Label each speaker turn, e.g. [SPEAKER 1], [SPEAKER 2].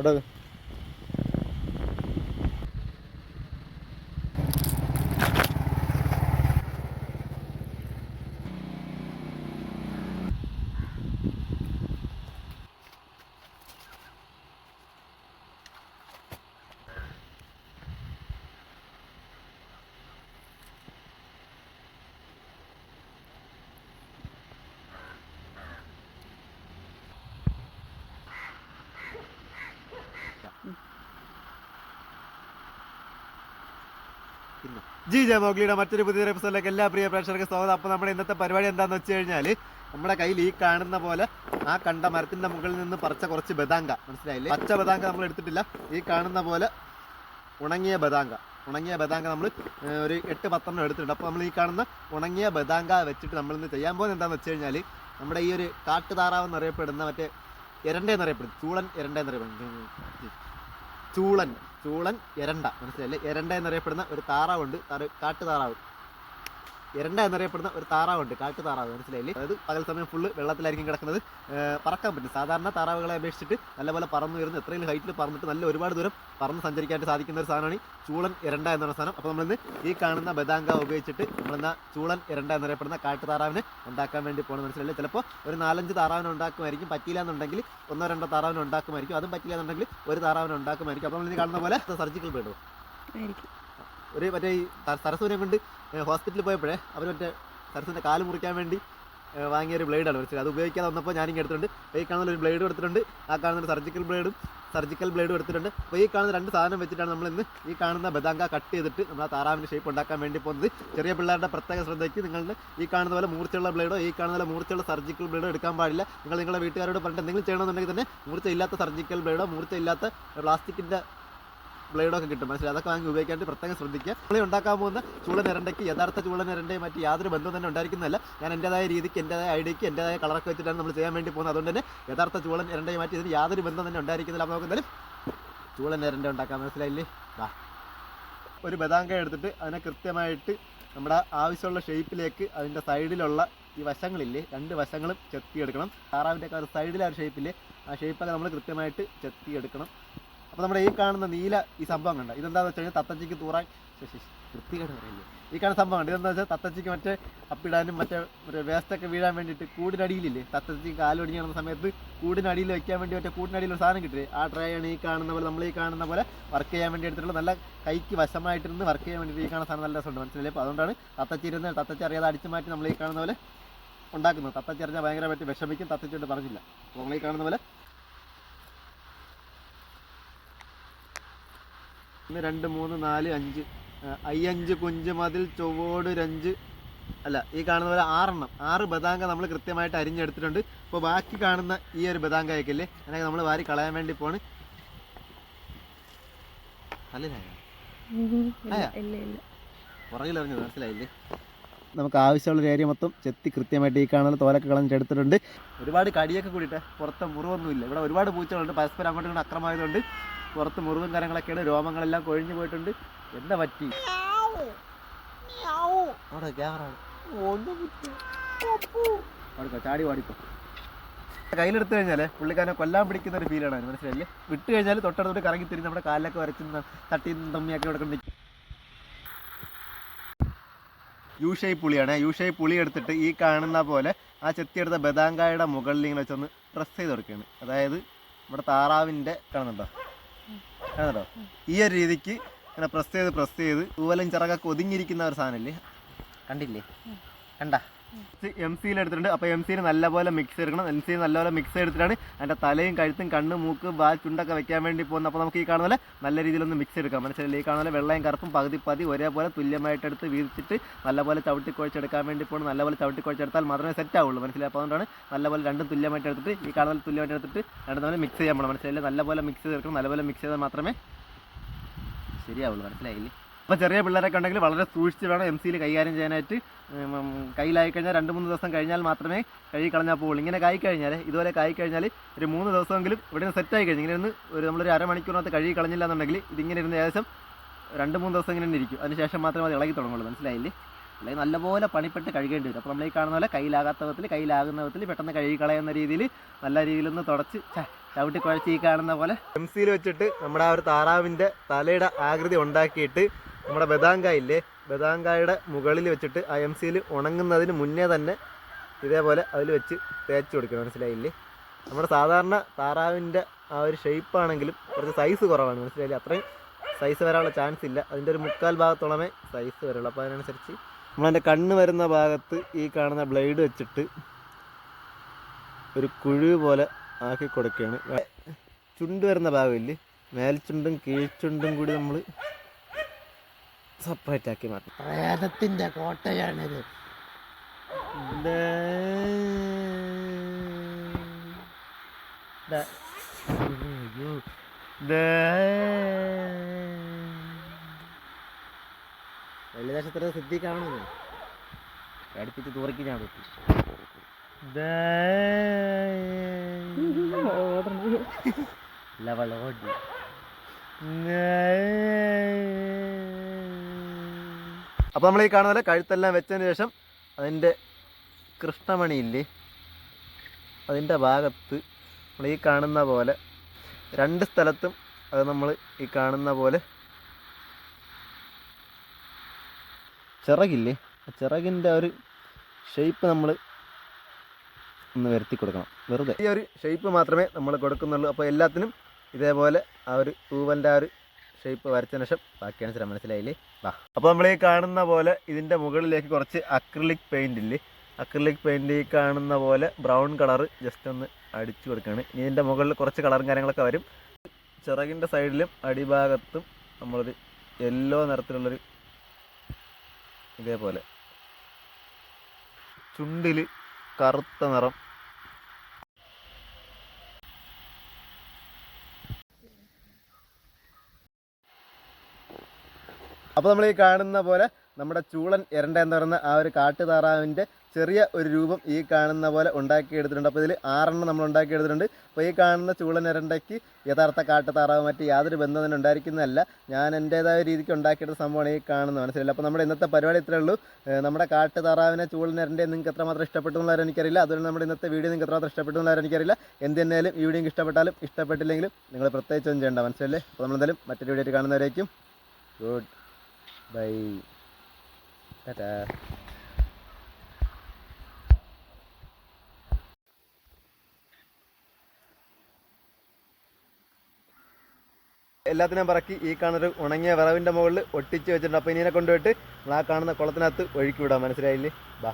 [SPEAKER 1] അവിടെ G J മോഗ്ലിയുടെ മറ്റൊരു പുതിയ എപ്പിസോഡിലേക്ക് എല്ലാ പ്രിയ പ്രേക്ഷകർക്ക് സ്വാഗതം. അപ്പോൾ നമ്മുടെ ഇന്നത്തെ പരിപാടി എന്താണെന്ന് വെച്ച് കഴിഞ്ഞാൽ നമ്മുടെ കയ്യിൽ ഈ കാണുന്ന പോലെ ആ കണ്ട മരത്തിന്റെ മുകളിൽ നിന്ന് പറിച്ച കുറച്ച് ബദാങ്ക മനസ്സിലായില്ലേ? പച്ച ബദാങ്ക നമ്മൾ എടുത്തിട്ടില്ല. ഈ കാണുന്ന പോലെ ഉണങ്ങിയ ബദാങ്ക ഉണങ്ങിയ ബദാങ്ക നമ്മൾ ഒരു എട്ട് പത്തെണ്ണം എടുത്തിട്ടുണ്ട്. അപ്പോൾ നമ്മൾ ഈ കാണുന്ന ഉണങ്ങിയ ബദാങ്ക വെച്ചിട്ട് നമ്മൾ ഇന്ന് ചെയ്യാൻ പോകുന്നത് എന്താണെന്ന് വെച്ച് കഴിഞ്ഞാൽ നമ്മുടെ ഈ ഒരു കാട്ടുതാറാവ് എന്നറിയപ്പെടുന്ന മറ്റേ എരണ്ട ചൂളൻ എരണ്ട ചൂളൻ. ചൂളൻ എരണ്ട. മനസ്സിലല്ലേ എരണ്ട എന്നറിയപ്പെടുന്ന ഒരു താറാവുണ്ട്. താറ് കാട്ടു താറാവ് എരണ്ട എന്നറിയപ്പെടുന്ന ഒരു താറാവുണ്ട് കാട്ടു താറാവ് മനസ്സിലായില്ലേ? അതായത് പകൽ സമയം ഫുള്ള് വെള്ളത്തിലായിരിക്കും കിടക്കുന്നത്. പറക്കാൻ പറ്റും. സാധാരണ താറാവുകളെ അപേക്ഷിച്ചിട്ട് നല്ലപോലെ പറന്നു വരുന്ന എത്രയും ഹൈറ്റിൽ പറന്നിട്ട് നല്ല ഒരുപാട് ദൂരം പറന്ന് സഞ്ചരിക്കാനായിട്ട് സാധിക്കുന്ന ഒരു സാധനമാണ് ചൂളൻ എരണ്ട പറയുന്ന സാധനം. അപ്പോൾ നമ്മളിന്ന് ഈ കാണുന്ന ബദാങ്ക ഉപയോഗിച്ചിട്ട് നമ്മളിന്ന് ചൂളൻ എരണ്ട എന്നറിയപ്പെടുന്ന കാട്ടു താറാവിനെ ഉണ്ടാക്കാൻ വേണ്ടി പോകുന്നത് മനസ്സിലല്ലേ ചിലപ്പോൾ ഒരു നാലഞ്ച് താറാവിനെ ഉണ്ടാക്കുമായിരിക്കും പറ്റിയില്ല എന്നുണ്ടെങ്കിൽ ഒന്നോ രണ്ടോ താറാവിനെ ഉണ്ടാക്കുമായിരിക്കും അതും പറ്റില്ല എന്നുണ്ടെങ്കിൽ ഒരു താറാവിനെ ഉണ്ടാക്കുമായിരിക്കും. അപ്പോൾ നമ്മൾ കാണുന്ന പോലെ സർജിക്കൽ
[SPEAKER 2] ബേഡോ
[SPEAKER 1] ഒരു മറ്റേ ഈ സ- കൊണ്ട് ഹോസ്പിറ്റലിൽ പോയപ്പോഴേ അവർ മറ്റേ സരസിന്റെ കാൽ മുറിക്കാൻ വേണ്ടി വാങ്ങിയ ഒരു ബ്ലേഡാണ് മനസ്സിലായി അത് ഉപയോഗിക്കാതെ വന്നപ്പോൾ ഞാനിങ്ങനെ എടുത്തിട്ടുണ്ട്. ഈ കാണുന്ന ഒരു ബ്ലേഡ് എടുത്തിട്ടുണ്ട്. ആ കാണുന്ന ഒരു സർജിക്കൽ ബ്ലേഡും സർജിക്കൽ ബ്ലേഡും എടുത്തിട്ടുണ്ട്. അപ്പോൾ ഈ കാണുന്ന രണ്ട് സാധനം വെച്ചിട്ടാണ് നമ്മൾ ഇന്ന് ഈ കാണുന്ന ബദാങ്ക കട്ട് ചെയ്തിട്ട് നമ്മൾ ആ താറാവിന്റെ ഷേപ്പ് ഉണ്ടാക്കാൻ വേണ്ടി പോകുന്നത്. ചെറിയ പിള്ളേരുടെ പ്രത്യേക ശ്രദ്ധയ്ക്ക് നിങ്ങളുടെ ഈ കാണുന്ന പോലെ മൂർച്ചയുള്ള ബ്ലേഡോ ഈ കാണുന്ന പോലെ മൂർച്ചയുള്ള സർജിക്കൽ ബ്ലേഡോ എടുക്കാൻ പാടില്ല. നിങ്ങൾ നിങ്ങളുടെ വീട്ടുകാരോട് പറഞ്ഞിട്ട് എന്തെങ്കിലും ചെയ്യണമെന്നുണ്ടെങ്കിൽ തന്നെ മൂർച്ച ഇല്ലാത്ത സർജിക്കൽ ബ്ലേഡോ മൂർച്ച ഇല്ലാത്ത പ്ലാസ്റ്റിക്കിന്റെ ബ്ലേഡൊക്കെ കിട്ടും. മനസ്സിലായി? അതൊക്കെ വാങ്ങി ഉപയോഗിക്കാണ്ട് പ്രത്യേകം ശ്രദ്ധിക്കുക. നമ്മൾ ഉണ്ടാക്കാൻ പോകുന്ന ചൂള നിരണ്ടയ്ക്ക് യഥാർത്ഥ ചൂള നിരണ്ടയും മറ്റ് യാതൊരു ബന്ധവും തന്നെ ഉണ്ടായിരിക്കുന്നതല്ല. ഞാൻ എന്റെതായ രീതിക്ക് എന്റെതായ ഐഡിയക്ക് എന്റെതായ കളറൊക്കെ വെച്ചിട്ടാണ് നമ്മൾ ചെയ്യാൻ വേണ്ടി പോകുന്നത്. അതുകൊണ്ട് തന്നെ യഥാർത്ഥ ചൂളൻ ഇരണ്ടയും മാറ്റി ഇതിന് യാതൊരു ബന്ധം തന്നെ ഉണ്ടായിരിക്കുന്നില്ല. അപ്പോൾ നമുക്ക് എന്തായാലും. ചൂളൻ നിരണ്ട ഉണ്ടാക്കാൻ മനസ്സിലായില്ലേ? വാ ഒരു ബദാങ്ക എടുത്തിട്ട് അതിനെ കൃത്യമായിട്ട് നമ്മുടെ ആവശ്യമുള്ള ഷേപ്പിലേക്ക് അതിന്റെ സൈഡിലുള്ള ഈ വശങ്ങളില്ലേ രണ്ട് വശങ്ങളും ചെത്തിയെടുക്കണം. താറാവിന്റെ ഒക്കെ ഒരു സൈഡിലെ ആ ഷേപ്പില്ലേ ആ ഷേപ്പൊക്കെ നമ്മൾ കൃത്യമായിട്ട് ചെത്തിയെടുക്കണം. അപ്പോൾ നമ്മുടെ ഈ കാണുന്ന നീല ഈ സംഭവം കണ്ട? ഇതെന്താണെന്ന് വെച്ച് കഴിഞ്ഞാൽ തത്തച്ചിക്ക് തൂറാൻ വൃത്തികേട് പറയില്ലേ ഈ കാണുന്ന സംഭവം കണ്ട? ഇതെന്താ വെച്ചാൽ തത്തച്ചിക്ക് മറ്റേ അപ്പിടാനും മറ്റേ ഒരു വേസ്റ്റൊക്കെ വീഴാൻ വേണ്ടിയിട്ട് കൂടിനടിയിലില്ലേ? തത്തച്ചിക്ക് കാലൊടിഞ്ഞ് കിടന്ന സമയത്ത് കൂടിനടിയിൽ വെക്കാൻ വേണ്ടി മറ്റേ കൂടിനടിയിൽ ഒരു സാധനം കിട്ടില്ലേ? ആ ട്രേ ആണ് ഈ കാണുന്ന പോലെ നമ്മൾ ഈ കാണുന്ന പോലെ വർക്ക് ചെയ്യാൻ വേണ്ടി എടുത്തിട്ടുള്ള നല്ല കൈക്ക് വശമായിട്ടിരുന്ന് വർക്ക് ചെയ്യാൻ വേണ്ടി ഈ കാണുന്ന സാധനം നല്ല രസമുണ്ട്. മനസ്സിലായി അപ്പോൾ അതുകൊണ്ടാണ് തത്തച്ചി ഇരുന്ന് തത്തച്ചി അറിയാതെ അടിച്ചു മാറ്റി നമ്മൾ ഈ കാണുന്ന പോലെ ഉണ്ടാക്കുന്നത്. തത്തച്ചി അറിഞ്ഞാൽ ഭയങ്കരമായിട്ട് വിഷമിക്കും. തത്തച്ചിട്ട് പറഞ്ഞില്ല. അപ്പോൾ നമ്മൾ ഈ കാണുന്ന പോലെ ഒന്ന് രണ്ട് മൂന്ന് നാല് അഞ്ച്. അയ്യഞ്ച് കുഞ്ച് മതിൽ ചൊവ്വോടൊരഞ്ച് അല്ല ഈ കാണുന്ന പോലെ ആറെണ്ണം. ആറ് ബദാങ്ക നമ്മൾ കൃത്യമായിട്ട് അരിഞ്ഞെടുത്തിട്ടുണ്ട്. അപ്പോൾ ബാക്കി കാണുന്ന ഈ ഒരു ബദാങ്ക ആയിക്കല്ലേ അതിനൊക്കെ നമ്മൾ വാരി കളയാൻ വേണ്ടി പോണ്. പുറകിലെറിഞ്ഞത് മനസ്സിലായില്ലേ? നമുക്ക് ആവശ്യമുള്ള ഏരിയ മൊത്തം ചെത്തി കൃത്യമായിട്ട് ഈ കാണുന്ന തോലൊക്കെ കളഞ്ഞെടുത്തിട്ടുണ്ട് ഒരുപാട് കടിയൊക്കെ കൂടിയിട്ട് പുറത്തെ മുറിവൊന്നുമില്ല. ഇവിടെ ഒരുപാട് പൂച്ചകളുണ്ട്. പരസ്പരം അങ്ങോട്ടും ഇങ്ങോട്ടും അക്രമമായതുകൊണ്ട് പുറത്ത് മുറിവും കരങ്ങളൊക്കെയാണ് രോമങ്ങളെല്ലാം കൊഴിഞ്ഞു പോയിട്ടുണ്ട്. എന്താ പറ്റി? അവിടെ ക്യാമറ ഓടിക്കോ ചാടി പാടിപ്പോ കയ്യിലെടുത്തു കഴിഞ്ഞാൽ പുള്ളിക്കാരനെ കൊല്ലാൻ പിടിക്കുന്ന ഒരു ഫീലാണ് അവന് മനസ്സിലായില്ലേ? വിട്ട് കഴിഞ്ഞാൽ തൊട്ടടുത്തോട്ട് കറങ്ങി തിരിഞ്ഞ് നമ്മുടെ കാലിലൊക്കെ വരച്ച് തട്ടി തമ്മിയൊക്കെ ഇവിടെ കൊണ്ട് നിൽക്കും യു ഷേപ്പ് പുളിയാണ്. യു ഷേപ്പ് പുളി എടുത്തിട്ട് ഈ കാണുന്ന പോലെ ആ ചെത്തിയെടുത്ത ബദാങ്കായുടെ മുകളിൽ ഇങ്ങനെ വെച്ചൊന്ന് പ്രസ് ചെയ്ത് കൊടുക്കുകയാണ്. അതായത് നമ്മുടെ താറാവിന്റെ കാണുന്നുണ്ടോ? കാണുന്നുണ്ടോ ഈ ഒരു രീതിക്ക് ഇങ്ങനെ പ്രസ് ചെയ്ത് പ്രസ് ചെയ്ത് തൂവലും ചിറകൊക്കെ ഒതുങ്ങിയിരിക്കുന്ന ഒരു സാധനമില്ലേ? കണ്ടില്ലേ? കണ്ട? എം സിയിൽ എടുത്തിട്ടുണ്ട് അപ്പോൾ എം സിയിൽ നല്ലപോലെ മിക്സ് എടുക്കണം. എം സിയിൽ നല്ലപോലെ മിക്സ് എടുത്തിട്ടാണ് അതിന്റെ തലയും കഴുത്തും കണ്ണ് മൂക്ക് ബാ ചുണ്ടൊക്കെ വെക്കാൻ വേണ്ടി പോകുന്നത്. അപ്പോൾ നമുക്ക് ഈ കാണുന്ന നല്ല രീതിയിലൊന്ന് മിക്സ് എടുക്കാം. മനസ്സിലായി? ഈ കാണുന്ന വെള്ളയും കറുപ്പും പകുതി പതി ഒരേപോലെ തുല്യമായിട്ട് എടുത്ത് വീതിച്ചിട്ട് നല്ലപോലെ ചവിട്ടി കുഴച്ചെടുക്കാൻ വേണ്ടി പോകണം നല്ലപോലെ ചവിട്ടി കുഴച്ചെടുത്താൽ മാത്രമേ സെറ്റ് ആവുള്ളൂ. മനസ്സിലായി? അപ്പോൾ അതുകൊണ്ടാണ് നല്ലപോലെ രണ്ടും തുല്യമായിട്ട് എടുത്തിട്ട് ഈ കാണുന്ന തുല്യമായിട്ട് എടുത്തിട്ട് രണ്ടും തമ്മിൽ മിക്സ് ചെയ്യാൻ പോകണം മനസ്സിലായില്ലേ? നല്ലപോലെ മിക്സ് ചെയ്തെടുക്കണം. നല്ലപോലെ മിക്സ് ചെയ്താൽ മാത്രമേ ശരിയാവുള്ളൂ. മനസ്സിലായില്ലേ? അപ്പോൾ ചെറിയ പിള്ളേരൊക്കെ ഉണ്ടെങ്കിൽ വളരെ സൂക്ഷിച്ച് വേണം എം സിയിൽ കൈകാര്യം ചെയ്യാനായിട്ട്. കയ്യിലായി കഴിഞ്ഞാൽ രണ്ട് മൂന്ന് ദിവസം കഴിഞ്ഞാൽ മാത്രമേ കഴുകി കളഞ്ഞാൽ പോകുള്ളൂ ഇങ്ങനെ കായി കഴിഞ്ഞാൽ ഇതുപോലെ കായി കഴിഞ്ഞാൽ ഒരു മൂന്ന് ദിവസമെങ്കിലും ഇവിടെ നിന്ന് സെറ്റായി കഴിഞ്ഞു ഇങ്ങനെ ഇരുന്ന് ഒരു നമ്മളൊരു അരമണിക്കൂറിനകത്ത് കഴുകി കളഞ്ഞില്ല എന്നുണ്ടെങ്കിൽ ഇതിങ്ങനെ ഇരുന്ന് ഏകദേശം രണ്ട് മൂന്ന് ദിവസം ഇങ്ങനെ ഇരിക്കും. അതിനുശേഷം മാത്രമേ അത് ഇളകി തുടങ്ങുള്ളൂ. മനസ്സിലായില്ലേ? അല്ലെങ്കിൽ നല്ലപോലെ പണിപ്പെട്ട് കഴുകേണ്ടി വരും. അപ്പോൾ നമ്മൾ ഈ കാണുന്ന പോലെ കയ്യിലാകാത്ത വിധത്തിൽ കയ്യിലാകുന്ന വിധത്തിൽ പെട്ടെന്ന് കഴുകി കളയുന്ന രീതിയിൽ നല്ല രീതിയിലൊന്ന് തുടച്ച് ചവിട്ടി കുഴച്ച് ഈ കാണുന്ന പോലെ എം സിയിൽ വെച്ചിട്ട് നമ്മുടെ ആ ഒരു താറാവിന്റെ തലയുടെ ആകൃതി ഉണ്ടാക്കിയിട്ട് നമ്മുടെ ബദാങ്ക ഇല്ലേ ബദാങ്കായുടെ മുകളിൽ വെച്ചിട്ട് ആ എം സിയിൽ ഉണങ്ങുന്നതിന് മുന്നേ തന്നെ ഇതേപോലെ അതിൽ വെച്ച് തേച്ച് കൊടുക്കണം. മനസ്സിലായില്ലേ? നമ്മുടെ സാധാരണ താറാവിന്റെ ആ ഒരു ഷേപ്പാണെങ്കിലും കുറച്ച് സൈസ് കുറവാണ്. മനസ്സിലായില്ലേ? അത്രയും സൈസ് വരാനുള്ള ചാൻസ് ഇല്ല. അതിന്റെ ഒരു മുക്കാൽ ഭാഗത്തോളമേ സൈസ് വരുള്ളൂ. അപ്പോൾ അതിനനുസരിച്ച് നമ്മളതിന്റെ കണ്ണ് വരുന്ന ഭാഗത്ത് ഈ കാണുന്ന ബ്ലേഡ് വെച്ചിട്ട് ഒരു കുഴി പോലെ ആക്കി കൊടുക്കുകയാണ്. ചുണ്ട് വരുന്ന ഭാഗമില്ലേ? മേൽച്ചുണ്ടും കീഴ്ച്ചുണ്ടും കൂടി നമ്മൾ സെപ്പറേറ്റ് ആക്കി മാറ്റി.
[SPEAKER 3] പ്രേതത്തിന്റെ കോട്ടയാണിത്.
[SPEAKER 1] വെള്ളിനക്ഷത്ര സിദ്ധിക്കാണോ അടുപ്പിച്ച് തുറക്കി ഞാൻ പറ്റി ലവളോടി. അപ്പോൾ നമ്മൾ ഈ കാണുന്ന പോലെ കഴുത്തെല്ലാം വെച്ചതിന് ശേഷം അതിന്റെ കൃഷ്ണമണിയില്ലേ? അതിന്റെ ഭാഗത്ത് നമ്മൾ ഈ കാണുന്ന പോലെ രണ്ട് സ്ഥലത്തും അത് നമ്മൾ ഈ കാണുന്ന പോലെ ചിറകില്ലേ? ആ ചിറകിന്റെ ഒരു ഷേപ്പ് നമ്മൾ ഒന്ന് വരുത്തി കൊടുക്കണം. വെറുതെ. ഈ ഒരു ഷേപ്പ് മാത്രമേ നമ്മൾ കൊടുക്കുന്നുള്ളൂ. അപ്പോൾ എല്ലാത്തിനും ഇതേപോലെ ആ ഒരു പൂവന്റെ ആ ഒരു ഷേപ്പ് വരച്ചതിന് ശേഷം ബാക്കിയാണ് സ്ഥലം മനസ്സിലായില്ലേ വാ. അപ്പോൾ നമ്മൾ ഈ കാണുന്ന പോലെ ഇതിന്റെ മുകളിലേക്ക് കുറച്ച് അക്രിലിക് പെയിന്റ് ഇല്ലേ? അക്രിലിക് പെയിന്റ് ഈ കാണുന്ന പോലെ ബ്രൗൺ കളർ ജസ്റ്റ് ഒന്ന് അടിച്ചു കൊടുക്കുകയാണ് ഇനി ഇതിന്റെ മുകളിൽ കുറച്ച് കളറും കാര്യങ്ങളൊക്കെ വരും. ചിറകിന്റെ സൈഡിലും അടിഭാഗത്തും നമ്മളൊരു യെല്ലോ നിറത്തിലുള്ളൊരു ഇതേപോലെ ചുണ്ടിൽ കറുത്ത നിറം അപ്പോൾ നമ്മൾ ഈ കാണുന്ന പോലെ നമ്മുടെ ചൂളൻ എരണ്ട എന്ന് പറയുന്ന ആ ഒരു കാട്ടുതാറാവിന്റെ ചെറിയ ഒരു രൂപം ഈ കാണുന്ന പോലെ ഉണ്ടാക്കിയെടുത്തിട്ടുണ്ട്. അപ്പോൾ ഇതിൽ ആറെണ്ണം നമ്മൾ ഉണ്ടാക്കിയെടുത്തിട്ടുണ്ട്. അപ്പോൾ ഈ കാണുന്ന ചൂളൻ എരണ്ടയ്ക്ക് യഥാർത്ഥ കാട്ടുതാറാവ് മറ്റ് യാതൊരു ബന്ധം തന്നെ ഉണ്ടായിരിക്കുന്നതല്ല. ഞാൻ എന്റേതായ രീതിക്ക് ഉണ്ടാക്കിയെടുത്ത സംഭവമാണ് ഈ കാണുന്നത്. മനസ്സിലായില്ല? അപ്പോൾ നമ്മുടെ ഇന്നത്തെ പരിപാടി ഇത്രയേ ഉള്ളൂ. നമ്മുടെ കാട്ടുതാറാവിനെ ചൂളൻ എരണ്ടയെ നിങ്ങൾക്ക് എത്രമാത്രം ഇഷ്ടപ്പെട്ടു എന്നുള്ളവരെ എനിക്കറിയില്ല. അതുകൊണ്ട് നമ്മുടെ ഇന്നത്തെ വീഡിയോ നിങ്ങൾക്ക് എത്രമാത്രം ഇഷ്ടപ്പെട്ടു എന്നുള്ളവരെ എനിക്കറിയില്ല. എന്ത് ഈ വീഡിയോ ഇഷ്ടപ്പെട്ടാലും ഇഷ്ടപ്പെട്ടില്ലെങ്കിലും നിങ്ങൾ പ്രത്യേകിച്ചൊന്നും ചെയ്യേണ്ട. മനസ്സിലല്ലേ അപ്പോൾ നമ്മളെന്തായാലും മറ്റൊരു വീഡിയോ ആയിട്ട് കാണുന്നവരേക്കും ഗുഡ്. ബൈ ടാറ്റാ എല്ലാത്തിനും പറക്കി ഈ കാണൊരു ഉണങ്ങിയ വിറവിന്റെ മുകളിൽ ഒട്ടിച്ച് വെച്ചിട്ടുണ്ട്. അപ്പോൾ ഇനിയെ കൊണ്ടുപോയിട്ട് നമ്മൾ ആ കാണുന്ന കുളത്തിനകത്ത് ഒഴുക്കി വിടാം. മനസ്സിലായില്ലേ? ബാ.